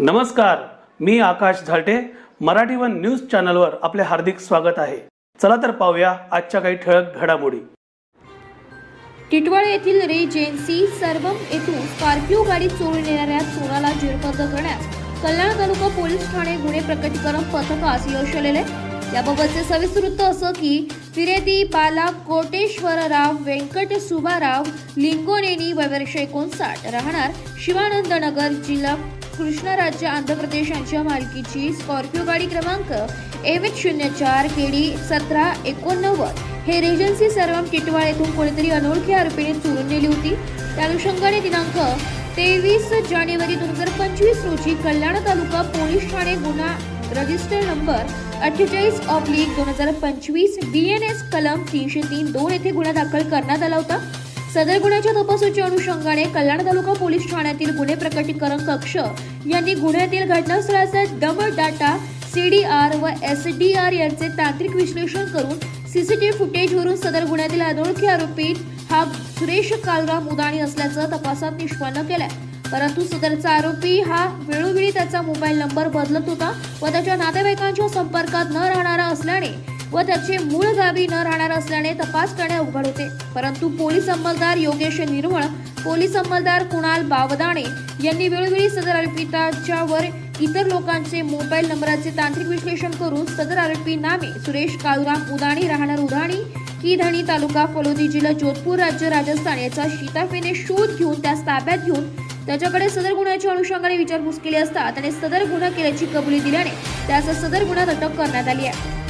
नमस्कार मी Akash Zalte. Marathi one news चॅनलवर आपले हार्दिक स्वागत आहे. चला तर पाहूया आजच्या काही ठळक घडामोडी. टिटवाळे येथील रेजेन्सी सर्वम येथून स्कॉर्पिओ गाडी चोरून नेणाऱ्या चोराला जिरबंद करण्यास कल्याण तालुका पोलीस ठाणे गुन्हे प्रकटीकरण पथकास यश आलेले. याबाबतचे सविस्तर वृत्त असं की फिरेदी बाला कोटेश्वरराव व्यंकट सुभाराव लिंगोनेनी वयवर्ष एकोणसाठ राहणार शिवानंद नगर जिल्हा कृष्णा राज्य आंध्र प्रदेश यांच्या मालकीची स्कॉर्पिओ गाडी क्रमांक एवेच शून्य चार केडी सतरा एकोणनव्वद. हे रेजन्सी सर्वम टिटवाळ येथून कोणीतरी अनोळखी आरोपीने चोरून नेली होती. त्या अनुषंगाने दिनांक तेवीस जानेवारी दोन हजार पंचवीस रोजी कल्याण तालुका पोलीस ठाणे गुन्हा रजिस्टर नंबर अठ्ठेचाळीस ऑब्लिक दोन हजार पंचवीस बी एन एस कलम तीनशे तीन दोन येथे गुन्हा दाखल करण्यात आला होता. सदर गुन्ह्याच्या तपासाच्या अनुषंगाने कल्याण तालुका पोलीस ठाण्यातील गुन्हे प्रकटीकरण कक्ष यांनी गुन्ह्यातील घटनास्थळाचा double data C D R व एस डी आर यांचे तांत्रिक विश्लेषण करून सीसीटीव्ही फुटेजवरून सदर गुन्ह्यातील अनोळखी आरोपी हा सुरेश कालराम उदाणी असल्याचं तपासात निष्पन्न केलंय. परंतु सदरचा आरोपी हा वेळोवेळी त्याचा मोबाईल नंबर बदलत होता व त्याच्या नातेवाईकांच्या संपर्कात न राहणारा असल्याने व त्याचे मूळ गावी न राहणार असल्याने तपास करणे अवघड होते. परंतु पोलीस अंमलदार योगेश निर्मळ पोलीस अंमलदार कुणाल बावदाणे यांनी वेळोवेळी सदर आरोपिताच्या वर इतर लोकांचे मोबाईल नंबराचे तांत्रिक विश्लेषण करून सदर आरोपी नामे सुरेश काळुराम उदाणी राहणार उदाणी की धणी तालुका फलोदी जिल्हा जोधपूर राज्य राजस्थान याचा शिताफेने शोध घेऊन त्यास ताब्यात घेऊन त्याच्याकडे सदर गुन्ह्याच्या अनुषंगाने विचारपूस केली असता त्याने सदर गुन्हा केल्याची कबुली दिल्याने त्याचा सदर गुन्हा अटक करण्यात आली आहे.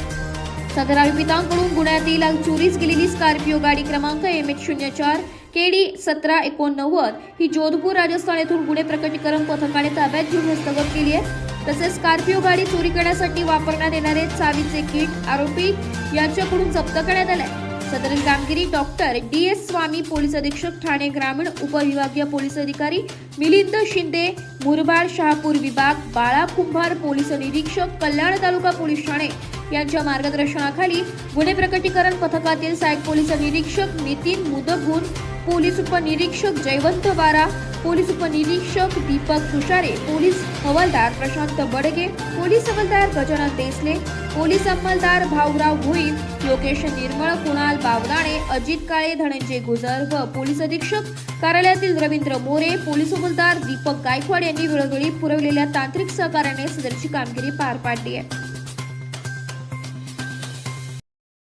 सदर आरोपितांकडून गुन्ह्यातील चोरीस गेलेली स्कॉर्पिओ गाडी क्रमांक एम एच शून्य चार के डी सतरा एकोणनव्वद ही जोधपूर राजस्थान येथून गुन्हे प्रकटीकरण पथकाने ताब्यात घेऊन हस्तगत केली आहे. तसेच स्कॉर्पिओ गाडी चोरी करण्यासाठी वापरण्यात येणारे चावीचे किट आरोपी यांच्याकडून जप्त करण्यात आले सदर कामगिरी doctor D S Swami police अधीक्षक ठाणे ग्रामीण उपविभागीय पोलीस अधिकारी मिलिंद शिंदे मुरबाड शहापूर विभाग बाळा कुंभार पोलीस निरीक्षक कल्याण तालुका पोलीस ठाणे यांच्या मार्गदर्शनाखाली गुन्हे प्रकटीकरण पथकातील सहाय्यक पोलीस निरीक्षक नितीन मुदगुण पोलीस उपनिरीक्षक जयवंत बारा पोलीस उपनिरीक्षक दीपक तुषारे पोलीस हवालदार प्रशांत बडगे पोलीस हवालदार गजानन देसले पोलीस अंमलदार भाऊराव भोईर योगेश निर्मळ कुणाल बावदाणे अजित काळे धनंजय गुजर व पोलीस अधीक्षक कार्यालयातील रवींद्र मोरे पोलीस हवालदार दीपक गायकवाड यांनी वेळोवेळी पुरवलेल्या तांत्रिक सहकार्याने सदरची कामगिरी पार पाडली आहे.